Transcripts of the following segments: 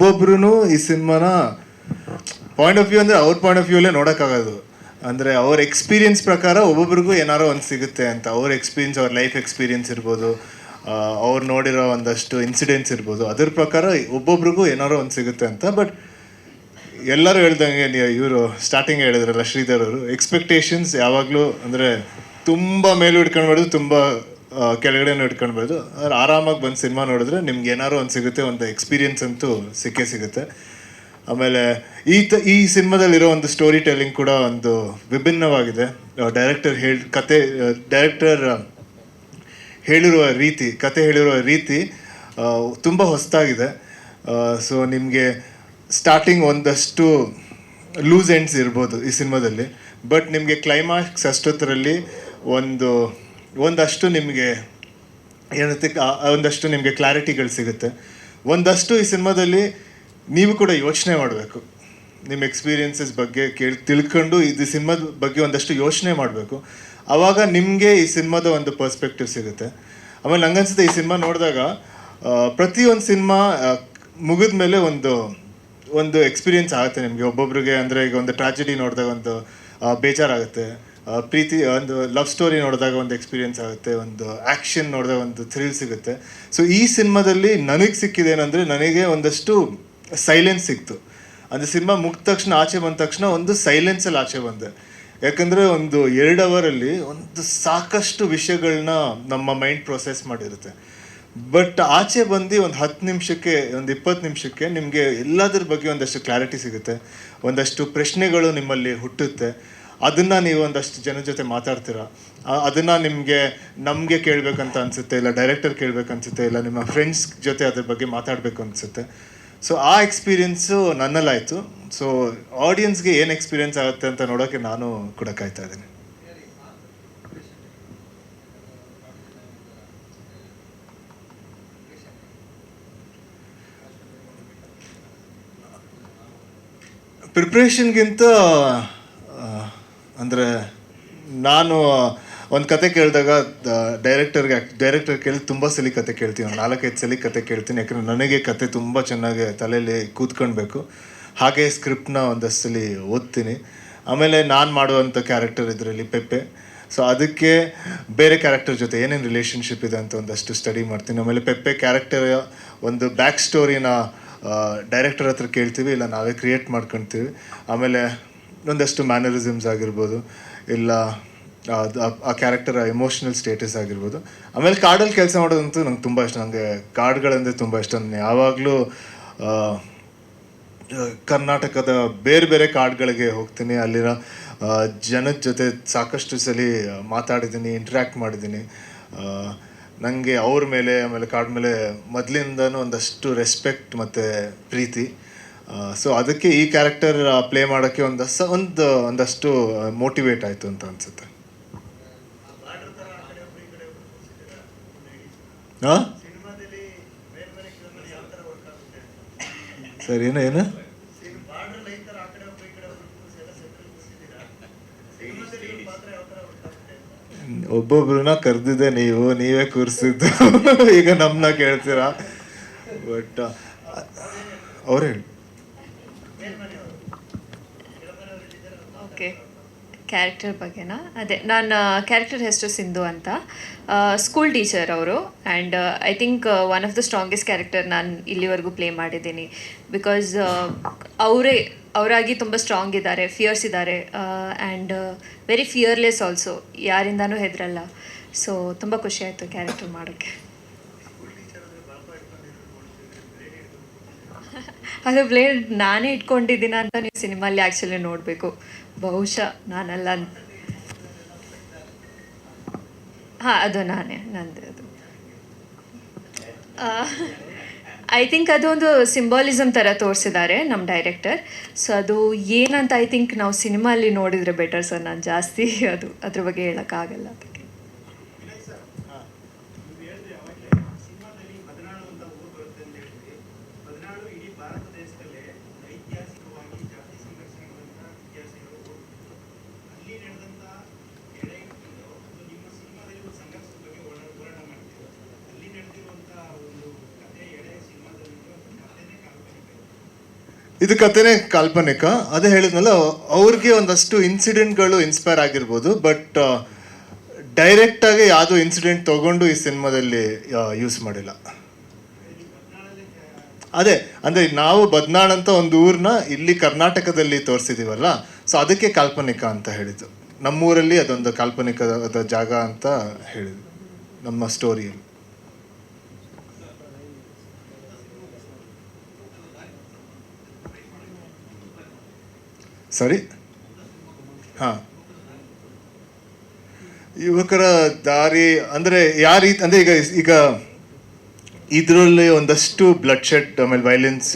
ಒಬ್ಬೊಬ್ರು ಈ ಸಿನಿಮಾನ ಪಾಯಿಂಟ್ ಆಫ್ ವ್ಯೂ ಅಂದ್ರೆ ಅವ್ರ ಪಾಯಿಂಟ್ ಆಫ್ ವ್ಯೂಲೇ ನೋಡೋಕ್ಕಾಗೋದು. ಅಂದ್ರೆ ಅವ್ರ ಎಕ್ಸ್ಪೀರಿಯನ್ಸ್ ಪ್ರಕಾರ ಒಬ್ಬೊಬ್ರಿಗೂ ಏನಾರೋ ಒಂದು ಸಿಗುತ್ತೆ ಅಂತ. ಅವ್ರ ಎಕ್ಸ್ಪೀರಿಯನ್ಸ್ ಅವ್ರ ಲೈಫ್ ಎಕ್ಸ್ಪೀರಿಯನ್ಸ್ ಇರ್ಬೋದು. ಅವ್ರು ನೋಡಿರೋ ಒಂದಷ್ಟು ಇನ್ಸಿಡೆಂಟ್ಸ್ ಇರ್ಬೋದು. ಅದ್ರ ಪ್ರಕಾರ ಒಬ್ಬೊಬ್ರಿಗೂ ಏನಾರೋ ಒಂದು ಸಿಗುತ್ತೆ ಅಂತ. ಬಟ್ ಎಲ್ಲರೂ ಹೇಳ್ದಂಗೆ ಇವರು ಸ್ಟಾರ್ಟಿಂಗ್ ಹೇಳಿದ್ರಲ್ಲ ಶ್ರೀಧರ್ ಅವರು ಎಕ್ಸ್ಪೆಕ್ಟೇಷನ್ಸ್ ಯಾವಾಗಲೂ ಅಂದರೆ ತುಂಬ ಮೇಲೆ ಇಟ್ಕೊಂಡ್ಬಾರ್ದು ತುಂಬ ಕೆಳಗಡೆನೂ ಇಟ್ಕೊಳ್ಬೋದು. ಆರಾಮಾಗಿ ಬಂದು ಸಿನಿಮಾ ನೋಡಿದ್ರೆ ನಿಮ್ಗೆ ಏನಾದ್ರು ಒಂದು ಸಿಗುತ್ತೆ, ಒಂದು ಎಕ್ಸ್ಪೀರಿಯನ್ಸ್ ಅಂತೂ ಸಿಕ್ಕೇ ಸಿಗುತ್ತೆ. ಆಮೇಲೆ ಈ ತ, ಈ ಸಿನಿಮಾದಲ್ಲಿರೋ ಒಂದು ಸ್ಟೋರಿ ಟೆಲ್ಲಿಂಗ್ ಕೂಡ ಒಂದು ವಿಭಿನ್ನವಾಗಿದೆ. ಡೈರೆಕ್ಟರ್ ಹೇಳಿ, ಕತೆ ಡೈರೆಕ್ಟರ್ ಹೇಳಿರುವ ರೀತಿ, ಕತೆ ಹೇಳಿರುವ ರೀತಿ ತುಂಬ ಹೊಸದಾಗಿದೆ ಸೊ ನಿಮಗೆ ಸ್ಟಾರ್ಟಿಂಗ್ ಒಂದಷ್ಟು ಲೂಸ್ ಎಂಡ್ಸ್ ಇರ್ಬೋದು ಈ ಸಿನಿಮಾದಲ್ಲಿ. ಬಟ್ ನಿಮಗೆ ಕ್ಲೈಮ್ಯಾಕ್ಸ್ ಅಷ್ಟೊತ್ತರಲ್ಲಿ ಒಂದು ಒಂದಷ್ಟು ನಿಮಗೆ ಏನಂತೆ ಒಂದಷ್ಟು ನಿಮಗೆ ಕ್ಲಾರಿಟಿಗಳು ಸಿಗುತ್ತೆ. ಒಂದಷ್ಟು ಈ ಸಿನಿಮಾದಲ್ಲಿ ನೀವು ಕೂಡ ಯೋಚನೆ ಮಾಡಬೇಕು. ನಿಮ್ಮ ಎಕ್ಸ್ಪೀರಿಯನ್ಸಸ್ ಬಗ್ಗೆ ಕೇಳಿ, ತಿಳ್ಕೊಂಡು ಇದು ಸಿನಿಮಾದ ಬಗ್ಗೆ ಒಂದಷ್ಟು ಯೋಚನೆ ಮಾಡಬೇಕು. ಆವಾಗ ನಿಮಗೆ ಈ ಸಿನಿಮಾದ ಒಂದು ಪರ್ಸ್ಪೆಕ್ಟಿವ್ ಸಿಗುತ್ತೆ. ಆಮೇಲೆ ನಂಗನ್ಸುತ್ತೆ ಈ ಸಿನಿಮಾ ನೋಡಿದಾಗ ಪ್ರತಿಯೊಂದು ಸಿನಿಮಾ ಮುಗಿದ ಮೇಲೆ ಒಂದು ಒಂದು ಎಕ್ಸ್ಪೀರಿಯೆನ್ಸ್ ಆಗುತ್ತೆ ನಿಮಗೆ. ಒಬ್ಬೊಬ್ರಿಗೆ ಅಂದರೆ ಈಗ ಒಂದು ಟ್ರಾಜಿಡಿ ನೋಡಿದಾಗ ಒಂದು ಬೇಜಾರಾಗುತ್ತೆ. ಪ್ರೀತಿ, ಒಂದು ಲವ್ ಸ್ಟೋರಿ ನೋಡಿದಾಗ ಒಂದು ಎಕ್ಸ್ಪೀರಿಯನ್ಸ್ ಆಗುತ್ತೆ, ಒಂದು ಆ್ಯಕ್ಷನ್ ನೋಡಿದಾಗ ಒಂದು ಥ್ರಿಲ್ ಸಿಗುತ್ತೆ. ಸೊ ಈ ಸಿನಿಮಾದಲ್ಲಿ ನನಗೆ ಸಿಕ್ಕಿದೇನೆಂದರೆ ನನಗೆ ಒಂದಷ್ಟು ಸೈಲೆನ್ಸ್ ಸಿಕ್ತು. ಅಂದರೆ ಸಿನಿಮಾ ಮುಗಿದ ತಕ್ಷಣ, ಆಚೆ ಬಂದ ತಕ್ಷಣ ಒಂದು ಸೈಲೆನ್ಸಲ್ಲಿ ಆಚೆ ಬಂದೆ. ಯಾಕಂದರೆ ಒಂದು ಎರಡು ಅವರಲ್ಲಿ ಒಂದು ಸಾಕಷ್ಟು ವಿಷಯಗಳನ್ನ ನಮ್ಮ ಮೈಂಡ್ ಪ್ರೊಸೆಸ್ ಮಾಡಿರುತ್ತೆ. ಬಟ್ ಆಚೆ ಬಂದು ಒಂದು ಹತ್ತು ನಿಮಿಷಕ್ಕೆ, ಒಂದು ಇಪ್ಪತ್ತು ನಿಮಿಷಕ್ಕೆ ನಿಮಗೆ ಎಲ್ಲದರ ಬಗ್ಗೆ ಒಂದಷ್ಟು ಕ್ಲಾರಿಟಿ ಸಿಗುತ್ತೆ. ಒಂದಷ್ಟು ಪ್ರಶ್ನೆಗಳು ನಿಮ್ಮಲ್ಲಿ ಹುಟ್ಟುತ್ತೆ. ಅದನ್ನು ನೀವು ಒಂದಷ್ಟು ಜನ ಜೊತೆ ಮಾತಾಡ್ತೀರಾ? ಅದನ್ನು ನಿಮಗೆ, ನಮಗೆ ಕೇಳಬೇಕಂತ ಅನಿಸುತ್ತೆ, ಇಲ್ಲ ಡೈರೆಕ್ಟರ್ ಕೇಳಬೇಕನ್ಸುತ್ತೆ ಇಲ್ಲ ನಿಮ್ಮ ಫ್ರೆಂಡ್ಸ್ ಜೊತೆ ಅದ್ರ ಬಗ್ಗೆ ಮಾತಾಡಬೇಕು ಅನಿಸುತ್ತೆ. ಸೊ ಆ ಎಕ್ಸ್ಪೀರಿಯನ್ಸು ನನ್ನಲ್ಲಾಯಿತು. ಸೊ ಆಡಿಯನ್ಸ್ಗೆ ಏನು ಎಕ್ಸ್ಪೀರಿಯನ್ಸ್ ಆಗುತ್ತೆ ಅಂತ ನೋಡೋಕ್ಕೆ ನಾನು ಕೂಡ ಕಾಯ್ತಾ ಇದ್ದೀನಿ. ಪ್ರಿಪ್ರೇಷನ್ಗಿಂತ ಅಂದರೆ ನಾನು ಒಂದು ಕತೆ ಕೇಳಿದಾಗ ಡೈರೆಕ್ಟರ್ಗೆ ಡೈರೆಕ್ಟರ್ ಕೇಳಿ ತುಂಬ ಸಲ ಕತೆ ಕೇಳ್ತೀನಿ. ಒಂದು ನಾಲ್ಕೈದು ಸಲ ಕತೆ ಕೇಳ್ತೀನಿ. ಯಾಕಂದರೆ ನನಗೆ ಕತೆ ತುಂಬ ಚೆನ್ನಾಗಿ ತಲೆಯಲ್ಲಿ ಕೂತ್ಕೊಳ್ಬೇಕು. ಹಾಗೆ ಸ್ಕ್ರಿಪ್ಟ್ನ ಒಂದಷ್ಟು ಸಲ ಓದ್ತೀನಿ. ಆಮೇಲೆ ನಾನು ಮಾಡುವಂಥ ಕ್ಯಾರೆಕ್ಟರ್ ಇದರಲ್ಲಿ ಪೆಪ್ಪೆ. ಸೊ ಅದಕ್ಕೆ ಬೇರೆ ಕ್ಯಾರೆಕ್ಟರ್ ಜೊತೆ ಏನೇನು ರಿಲೇಷನ್ಶಿಪ್ ಇದೆ ಅಂತ ಒಂದಷ್ಟು ಸ್ಟಡಿ ಮಾಡ್ತೀನಿ. ಆಮೇಲೆ ಪೆಪ್ಪೆ ಕ್ಯಾರೆಕ್ಟರ್ ಒಂದು ಬ್ಯಾಕ್ ಸ್ಟೋರಿನ ಡೈರೆಕ್ಟರ್ ಹತ್ರ ಕೇಳ್ತೀವಿ, ಇಲ್ಲ ನಾವೇ ಕ್ರಿಯೇಟ್ ಮಾಡ್ಕೊತೀವಿ. ಆಮೇಲೆ ಒಂದಷ್ಟು ಮ್ಯಾನರಿಸಮ್ಸ್ ಆಗಿರ್ಬೋದು, ಇಲ್ಲ, ಆ- ಕ್ಯಾರೆಕ್ಟರ್ ಎಮೋಷನಲ್ ಸ್ಟೇಟಸ್ ಆಗಿರ್ಬೋದು. ಆಮೇಲೆ ಕಾಡಲ್ಲಿ ಕೆಲಸ ಮಾಡೋದಂತೂ ನಂಗೆ ತುಂಬ ಇಷ್ಟ. ನನಗೆ ಕಾಡುಗಳಂದರೆ ತುಂಬ ಇಷ್ಟ. ನಾನು ಯಾವಾಗಲೂ ಕರ್ನಾಟಕದ ಬೇರೆ ಬೇರೆ ಕಾಡುಗಳಿಗೆ ಹೋಗ್ತೀನಿ. ಅಲ್ಲಿರೋ ಜನದ ಜೊತೆ ಸಾಕಷ್ಟು ಸಲ ಮಾತಾಡಿದ್ದೀನಿ ಇಂಟ್ರ್ಯಾಕ್ಟ್ ಮಾಡಿದ್ದೀನಿ. ನನಗೆ ಅವ್ರ ಮೇಲೆ, ಆಮೇಲೆ ಕಾರ್ಡ್ ಮೇಲೆ ಮೊದಲಿಂದನೂ ಒಂದಷ್ಟು ರೆಸ್ಪೆಕ್ಟ್ ಮತ್ತು ಪ್ರೀತಿ. ಸೊ ಅದಕ್ಕೆ ಈ ಕ್ಯಾರೆಕ್ಟರ್ ಪ್ಲೇ ಮಾಡೋಕ್ಕೆ ಒಂದು ಸ, ಒಂದು, ಒಂದಷ್ಟು ಮೋಟಿವೇಟ್ ಆಯಿತು ಅಂತ ಅನಿಸುತ್ತೆ. ಹಾಂ ಸರ್, ಏನು ಏನು? ಒಬ್ಬೊಬ್ರನ್ನ ಕರೆದಿದ್ದೆ ನೀವು, ನೀವೇ ಕೂರಿಸಿದ್ದು. ಈಗ ನಮ್ಮನ್ನ ಕೇಳ್ತೀರಾ? ಬಟ್ ಅವ್ರು ಹೇಳಿ. ಕ್ಯಾರೆಕ್ಟರ್ ಬಗ್ಗೆನಾ? ಅದೇ ನನ್ನ ಕ್ಯಾರೆಕ್ಟರ್ ಹೆಸರು ಸಿಂಧು ಅಂತ. ಸ್ಕೂಲ್ ಟೀಚರ್ ಅವರು. And I think one of the strongest character ನಾನು ಇಲ್ಲಿವರೆಗೂ ಪ್ಲೇ ಮಾಡಿದ್ದೀನಿ. ಬಿಕಾಸ್ ಅವರೇ, ಅವರಾಗಿ ತುಂಬ ಸ್ಟ್ರಾಂಗ್ ಇದ್ದಾರೆ ಫಿಯರ್ಸ್ ಇದ್ದಾರೆ. ಆ್ಯಂಡ್ ವೆರಿ ಫಿಯರ್ಲೆಸ್ ಆಲ್ಸೋ ಯಾರಿಂದನೂ ಹೆದರಲ್ಲ. ಸೊ ತುಂಬ ಖುಷಿ ಆಯಿತು ಕ್ಯಾರೆಕ್ಟರ್ ಮಾಡೋಕ್ಕೆ. ಅದು ಬ್ಲೇಡ್ ನಾನೇ ಇಟ್ಕೊಂಡಿದ್ದೀನ ಅಂತ ನೀವು ಸಿನಿಮಾಲಿ ಆ್ಯಕ್ಚುಲಿ ನೋಡಬೇಕು. ಬಹುಶಃ ನಾನಲ್ಲ ಹಾಂ, ಅದು ನಾನೇ, ನಂದು ಅದು. ಐ ಥಿಂಕ್ ಅದೊಂದು ಸಿಂಬಾಲಿಸಮ್ ಥರ ತೋರಿಸಿದ್ದಾರೆ ನಮ್ಮ ಡೈರೆಕ್ಟರ್ ಸೊ ಅದು ಏನಂತ ಐ ಥಿಂಕ್ ನಾವು ಅಲ್ಲಿ ನೋಡಿದರೆ ಬೆಟರ್ ಸರ್ ನಾನು ಜಾಸ್ತಿ ಅದು, ಅದ್ರ ಬಗ್ಗೆ ಹೇಳೋಕ್ಕಾಗಲ್ಲ ಇದು ಕಥೆನೇ ಕಾಲ್ಪನಿಕ. ಅದೇ ಹೇಳಿದ್ನಲ್ಲ, ಅವ್ರಿಗೆ ಒಂದಷ್ಟು ಇನ್ಸಿಡೆಂಟ್ಗಳು ಇನ್ಸ್ಪೈರ್ ಆಗಿರ್ಬೋದು ಬಟ್ ಡೈರೆಕ್ಟಾಗಿ ಯಾವುದೋ ಇನ್ಸಿಡೆಂಟ್ ತಗೊಂಡು ಈ ಸಿನಿಮಾದಲ್ಲಿ ಯೂಸ್ ಮಾಡಿಲ್ಲ. ಅದೇ, ಅಂದರೆ ನಾವು ಬದ್ನಾಳ್ ಅಂತ ಒಂದು ಊರನ್ನ ಇಲ್ಲಿ ಕರ್ನಾಟಕದಲ್ಲಿ ತೋರಿಸಿದೀವಲ್ಲ ಸೊ ಅದಕ್ಕೆ ಕಾಲ್ಪನಿಕ ಅಂತ ಹೇಳಿದ್ದು. ನಮ್ಮೂರಲ್ಲಿ ಅದೊಂದು ಕಾಲ್ಪನಿಕದ ಜಾಗ ಅಂತ ಹೇಳಿದ್ದು, ನಮ್ಮ ಸ್ಟೋರಿಯಲ್ಲಿ ಸರಿ? ಹಾಂ. ಯುವಕರ ದಾರಿ, ಅಂದರೆ ಯಾವ ರೀತಿ ಅಂದರೆ ಈಗ ಈಗ ಇದರಲ್ಲಿ ಒಂದಷ್ಟು ಬ್ಲಡ್ ಶೆಡ್ ಆಮೇಲೆ ವೈಲೆನ್ಸ್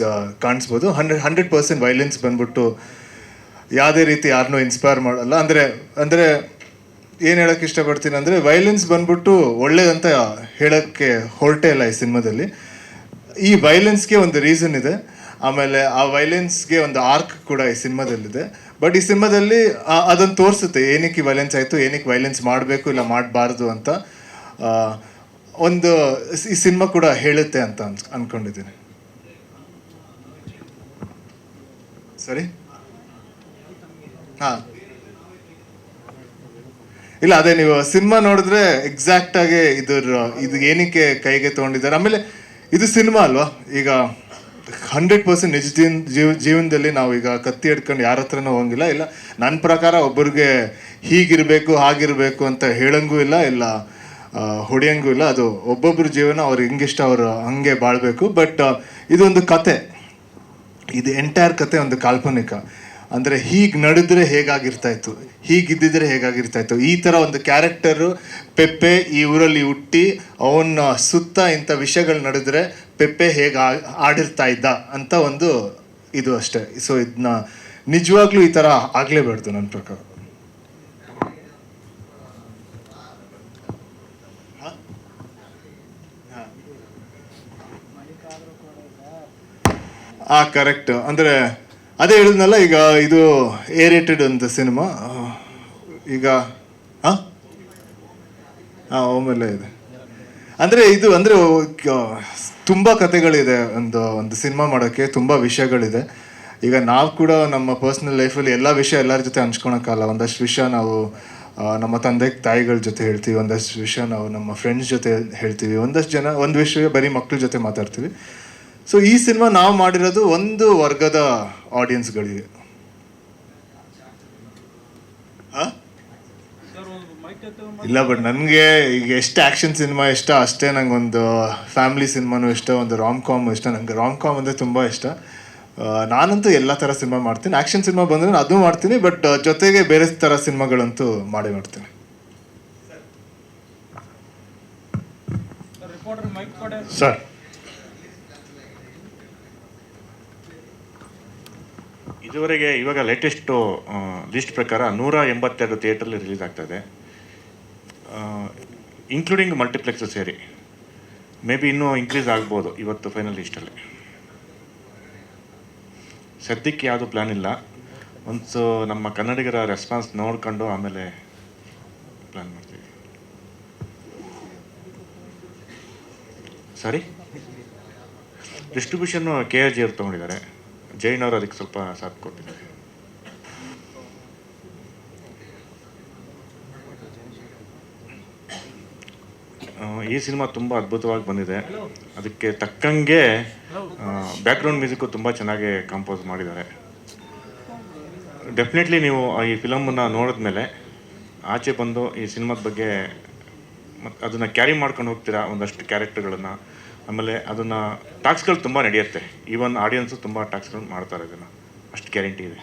ಕಾಣಿಸ್ಬೋದು. ಹಂಡ್ರೆಡ್ ಹಂಡ್ರೆಡ್ ಪರ್ಸೆಂಟ್ ವೈಲೆನ್ಸ್ ಬಂದ್ಬಿಟ್ಟು ಯಾವುದೇ ರೀತಿ ಯಾರನ್ನೂ ಇನ್ಸ್ಪೈರ್ ಮಾಡಲ್ಲ. ಅಂದರೆ ಅಂದರೆ ಏನು ಹೇಳೋಕ್ಕೆ ಇಷ್ಟಪಡ್ತೀನಿ ಅಂದರೆ ವೈಲೆನ್ಸ್ ಬಂದ್ಬಿಟ್ಟು ಒಳ್ಳೆಯದಂತ ಹೇಳೋಕ್ಕೆ ಹೊರಟೇ ಇಲ್ಲ ಈ ಸಿನಿಮಾದಲ್ಲಿ. ಈ ವೈಲೆನ್ಸ್ಗೆ ಒಂದು ರೀಸನ್ ಇದೆ. ಆಮೇಲೆ ಆ ವೈಲೆನ್ಸ್ಗೆ ಒಂದು ಆರ್ಕ್ ಕೂಡ ಈ ಸಿನಿಮಾದಲ್ಲಿದೆ. ಬಟ್ ಈ ಸಿನಿಮಾದಲ್ಲಿ ಅದನ್ನು ತೋರಿಸುತ್ತೆ, ಏನಕ್ಕೆ ವೈಲೆನ್ಸ್ ಆಯಿತು, ಏನಕ್ಕೆ ವೈಲೆನ್ಸ್ ಮಾಡಬೇಕು ಇಲ್ಲ ಮಾಡಬಾರ್ದು ಅಂತ. ಒಂದು ಈ ಸಿನಿಮಾ ಕೂಡ ಹೇಳುತ್ತೆ ಅಂತ ಅನ್ಸ್, ಅನ್ಕೊಂಡಿದ್ದೀನಿ. ಸರಿ? ಹಾಂ. ಇಲ್ಲ, ಅದೇ ನೀವು ಸಿನಿಮಾ ನೋಡಿದ್ರೆ ಎಕ್ಸಾಕ್ಟ್ ಆಗಿ ಇದ್ರ, ಇದು ಏನಕ್ಕೆ ಕೈಗೆ ತಗೊಂಡಿದ್ದಾರೆ. ಆಮೇಲೆ ಇದು ಸಿನಿಮಾ ಅಲ್ವಾ? ಈಗ ಹಂಡ್ರೆಡ್ ಪರ್ಸೆಂಟ್ ನಿಜ ಜೀವ, ಜೀವನದಲ್ಲಿ ಈಗ ಕತ್ತಿ ಹಿಡ್ಕೊಂಡು ಯಾರ ಹತ್ರನೂ ಹೋಗಿಲ್ಲ. ಇಲ್ಲ ನನ್ನ ಪ್ರಕಾರ ಒಬ್ಬರಿಗೆ ಹೀಗಿರಬೇಕು, ಹಾಗಿರಬೇಕು ಅಂತ ಹೇಳಂಗೂ ಇಲ್ಲ ಇಲ್ಲ ಹೊಡೆಯಂಗೂ ಇಲ್ಲ. ಅದು ಒಬ್ಬೊಬ್ಬರ ಜೀವನ ಅವ್ರು ಹೆಂಗಿಷ್ಟ ಅವರು ಹಂಗೆ ಬಾಳ್ಬೇಕು. ಬಟ್ ಇದೊಂದು ಕತೆ. ಇದು ಎಂಟೈರ್ ಕತೆ, ಒಂದು ಕಾಲ್ಪನಿಕ. ಅಂದರೆ ಹೀಗೆ ನಡೆದ್ರೆ ಹೇಗಾಗಿರ್ತಾ ಇತ್ತು ಹೀಗಿದ್ದಿದ್ರೆ ಹೇಗಾಗಿರ್ತಾ ಇತ್ತು ಈ ಥರ ಒಂದು ಕ್ಯಾರೆಕ್ಟರು ಪೆಪ್ಪೆ ಈ ಊರಲ್ಲಿ ಹುಟ್ಟಿ ಅವನ ಸುತ್ತ ಇಂಥ ವಿಷಯಗಳು ನಡೆದ್ರೆ ಪೆಪ್ಪೆ ಹೇಗೆ ಆಡಿರ್ತಾ ಇದ್ದ ಅಂತ ಒಂದು ಇದು ಅಷ್ಟೇ ಸೊ ಇದನ್ನ ನಿಜವಾಗ್ಲೂ ಈ ಥರ ಆಗಲೇಬಾರ್ದು ನನ್ನ ಪ್ರಕಾರ ಆ ಕರೆಕ್ಟ್ ಅಂದರೆ ಅದೇ ಹೇಳಿದ್ನಲ್ಲ, ಈಗ ಇದು ಏರೇಟೆಡ್ ರೇಟೆಡ್ ಅಂತ ಸಿನಿಮಾ. ಈಗ, ಹಾಂ? ಹಾಂ ಒಮ್ಮೆಲೆ ಇದೆ. ಅಂದರೆ ಇದು, ಅಂದರೆ ತುಂಬ ಕತೆಗಳಿದೆ ಒಂದು ಒಂದು ಸಿನಿಮಾ ಮಾಡೋಕ್ಕೆ, ತುಂಬ ವಿಷಯಗಳಿದೆ. ಈಗ ನಾವು ಕೂಡ ನಮ್ಮ ಪರ್ಸ್ನಲ್ ಲೈಫಲ್ಲಿ ಎಲ್ಲ ವಿಷಯ ಎಲ್ಲರ ಜೊತೆ ಹಂಚ್ಕೊಳಕ್ಕಾಗಲ್ಲ ಒಂದಷ್ಟು ವಿಷಯ ನಾವು ನಮ್ಮ ತಂದೆ, ತಾಯಿಗಳ ಜೊತೆ ಹೇಳ್ತೀವಿ, ಒಂದಷ್ಟು ವಿಷಯ ನಾವು ನಮ್ಮ ಫ್ರೆಂಡ್ಸ್ ಜೊತೆ ಹೇಳ್ತೀವಿ. ಒಂದಷ್ಟು ಜನ, ಒಂದು ವಿಷಯ ಬರೀ ಮಕ್ಕಳ ಜೊತೆ ಮಾತಾಡ್ತೀವಿ. ಸೊ ಈ ಸಿನಿಮಾ ನಾವು ಮಾಡಿರೋದು ಒಂದು ವರ್ಗದ ಆಡಿಯನ್ಸ್ಗಳಿಗೆ? ಇಲ್ಲ ಬಟ್ ನನಗೆ ಈಗ ಎಷ್ಟು ಆ್ಯಕ್ಷನ್ ಸಿನಿಮಾ ಇಷ್ಟ ಅಷ್ಟೇ ನಂಗೆ ಒಂದು ಫ್ಯಾಮಿಲಿ ಸಿನಿಮಾನೂ ಇಷ್ಟ ಒಂದು ರಾಮ್ ಕಾಮ್ ಇಷ್ಟ. ನಂಗೆ ರಾಮ್ ಕಾಮ್ ಅಂದರೆ ತುಂಬ ಇಷ್ಟ. ನಾನಂತೂ ಎಲ್ಲ ಥರ ಸಿನಿಮಾ ಮಾಡ್ತೀನಿ. ಆ್ಯಕ್ಷನ್ ಸಿನಿಮಾ ಬಂದರೆ ಅದು ಮಾಡ್ತೀನಿ ಬಟ್ ಜೊತೆಗೆ ಬೇರೆ ಥರ ಸಿನಿಮಾಗಳಂತೂ ಮಾಡೇ ಮಾಡ್ತೀನಿ. ಸರ್ ಇದುವರೆಗೆ ಇವಾಗ ಲೇಟೆಸ್ಟು ಲಿಸ್ಟ್ ಪ್ರಕಾರ ನೂರ ಎಂಬತ್ತೆರಡು ಥಿಯೇಟ್ರಲ್ಲಿ ರಿಲೀಸ್ ಇದೆ. ಇನ್ಕ್ಲೂಡಿಂಗ್ ಮಲ್ಟಿಪ್ಲೆಕ್ಸ್ ಸೇರಿ. ಮೇ ಬಿ ಇನ್ನೂ ಇನ್ಕ್ರೀಸ್ ಆಗ್ಬೋದು ಇವತ್ತು ಫೈನಲ್ ಲಿಸ್ಟಲ್ಲಿ ಸದ್ಯಕ್ಕೆ ಯಾವುದು ಪ್ಲ್ಯಾನ್ ಇಲ್ಲ. ಒಂದು ನಮ್ಮ ಕನ್ನಡಿಗರ ರೆಸ್ಪಾನ್ಸ್ ನೋಡ್ಕೊಂಡು ಆಮೇಲೆ ಪ್ಲ್ಯಾನ್ ಮಾಡ್ತೀವಿ. ಸರಿ ಡಿಸ್ಟ್ರಿಬ್ಯೂಷನ್ನು ಕೆ ಆರ್ ಜಿ ಅವ್ರು ತೊಗೊಂಡಿದ್ದಾರೆ. ಜೈನ್ ಅವರು ಅದಕ್ಕೆ ಸ್ವಲ್ಪ ಸಾಥ್ ಕೊಟ್ಟಿದ್ದಾರೆ. ಈ ಸಿನಿಮಾ ತುಂಬ ಅದ್ಭುತವಾಗಿ ಬಂದಿದೆ. ಅದಕ್ಕೆ ತಕ್ಕಂಗೆ ಬ್ಯಾಕ್ಗ್ರೌಂಡ್ ಮ್ಯೂಸಿಕ್ಕು ತುಂಬ ಚೆನ್ನಾಗಿ ಕಂಪೋಸ್ ಮಾಡಿದ್ದಾರೆ. ಡೆಫಿನೆಟ್ಲಿ ನೀವು ಈ ಫಿಲಮನ್ನು ನೋಡಿದ್ಮೇಲೆ ಆಚೆ ಬಂದು ಈ ಸಿನಿಮಾದ ಬಗ್ಗೆ ಮತ್ತು ಅದನ್ನು ಕ್ಯಾರಿ ಮಾಡ್ಕೊಂಡು ಹೋಗ್ತೀರಾ ಒಂದಷ್ಟು ಕ್ಯಾರೆಕ್ಟರ್ಗಳನ್ನು ಆಮೇಲೆ ಅದನ್ನು ಟಾಕ್ಸ್ಗಳು ತುಂಬ ನಡೆಯುತ್ತೆ. ಈವನ್ ಆಡಿಯನ್ಸು ತುಂಬ ಟಾಕ್ಸ್ಗಳು ಮಾಡ್ತಾರೆ ಅದನ್ನು ಅಷ್ಟು ಗ್ಯಾರಂಟಿ ಇದೆ.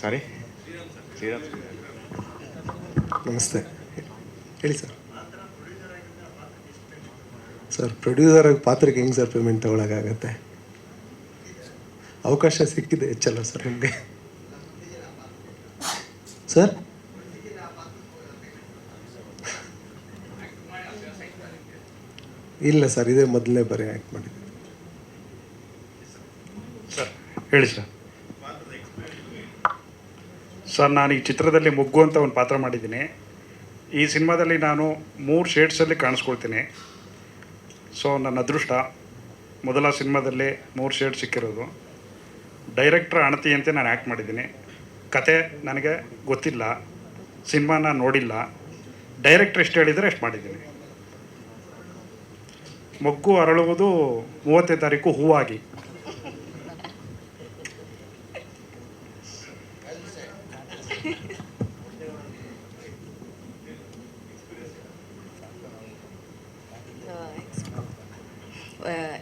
ಸರಿ ನಮಸ್ತೆ. ಹೇಳಿ ಸರ್. ಸರ್ ಪ್ರೊಡ್ಯೂಸರ್ ಆಗಿ ಪಾತ್ರಕ್ಕೆ ಹೆಂಗೆ ಸರ್ ಪೇಮೆಂಟ್ ತೊಗೊಳಕ್ಕಾಗತ್ತೆ? ಅವಕಾಶ ಸಿಕ್ಕಿದೆ ಹೆಚ್ಚಲ್ಲ ಸರ್ ನಿಮಗೆ. ಸರ್ ಇಲ್ಲ ಸರ್, ಇದೇ ಮೊದಲನೇ ಬಾರಿ ಆ್ಯಕ್ಟ್ ಮಾಡಿದ್ದೆ. ಸರ್, ಹೇಳಿ ಸರ್. ಸರ್, ನಾನು ಈ ಚಿತ್ರದಲ್ಲಿ ಮುಗ್ಗು ಅಂತ ಒಂದು ಪಾತ್ರ ಮಾಡಿದ್ದೀನಿ. ಈ ಸಿನಿಮಾದಲ್ಲಿ ನಾನು ಮೂರು ಶೇಡ್ಸಲ್ಲಿ ಕಾಣಿಸ್ಕೊಳ್ತೀನಿ. ಸೊ ನನ್ನ ಅದೃಷ್ಟ, ಮೊದಲ ಸಿನಿಮಾದಲ್ಲಿ ಮೂರು ಶೇಡ್ ಸಿಕ್ಕಿರೋದು. ಡೈರೆಕ್ಟ್ರ್ ಅಂತ ನಾನು ಆ್ಯಕ್ಟ್ ಮಾಡಿದ್ದೀನಿ. ಕತೆ ನನಗೆ ಗೊತ್ತಿಲ್ಲ, ಸಿನಿಮಾನ ನೋಡಿಲ್ಲ. ಡೈರೆಕ್ಟ್ರ್ ಎಷ್ಟು ಹೇಳಿದರೆ ಎಷ್ಟು ಮಾಡಿದ್ದೀನಿ. ಮೊಗ್ಗು ಅರಳುವುದು ಮೂವತ್ತನೇ ತಾರೀಕು ಹೂವಾಗಿ.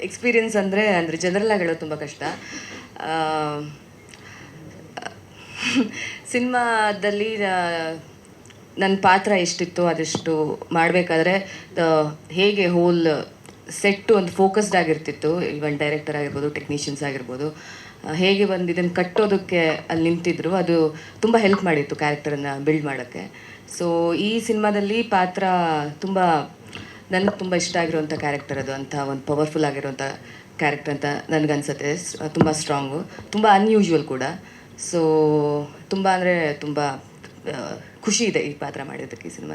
ಎಕ್ಸ್ಪೀರಿಯನ್ಸ್ ಅಂದರೆ ಅಂದರೆ ಜನರಲ್ ಆಗಿ ಹೇಳೋದು ತುಂಬ ಕಷ್ಟ. ಸಿನಿಮಾದಲ್ಲಿ ನನ್ನ ಪಾತ್ರ ಎಷ್ಟಿತ್ತು ಅದೆಷ್ಟು ಮಾಡಬೇಕಾದ್ರೆ ಹೇಗೆ ಹೋಲ್ ಸೆಟ್ಟು ಒಂದು ಫೋಕಸ್ಡ್ ಆಗಿರ್ತಿತ್ತು. ಇವನ್ ಡೈರೆಕ್ಟರ್ ಆಗಿರ್ಬೋದು ಟೆಕ್ನಿಷಿಯನ್ಸ್ ಆಗಿರ್ಬೋದು. ಹೇಗೆ ಒಂದು ಇದನ್ನು ಕಟ್ಟೋದಕ್ಕೆ ಅಲ್ಲಿ ನಿಂತಿದ್ರು, ಅದು ತುಂಬ ಹೆಲ್ಪ್ ಮಾಡಿತ್ತು ಕ್ಯಾರೆಕ್ಟರನ್ನು ಬಿಲ್ಡ್ ಮಾಡೋಕ್ಕೆ. ಸೊ ಈ ಸಿನಿಮಾದಲ್ಲಿ ಪಾತ್ರ ತುಂಬ, ನನಗೆ ತುಂಬ ಇಷ್ಟ ಆಗಿರುವಂಥ ಕ್ಯಾರೆಕ್ಟರ್ ಅದು. ಅಂತ ಒಂದು ಪವರ್ಫುಲ್ ಆಗಿರುವಂಥ ಕ್ಯಾರೆಕ್ಟರ್ ಅಂತ ನನಗನ್ಸುತ್ತೆ ತುಂಬ ಸ್ಟ್ರಾಂಗು ತುಂಬ ಅನ್ಯೂಶುವಲ್ ಕೂಡ. ಸೊ ತುಂಬ ಅಂದರೆ ತುಂಬ ಖುಷಿ ಇದೆ ಈ ಪಾತ್ರ ಮಾಡಿದ್ದಕ್ಕೆ ಈ ಸಿನಿಮಾ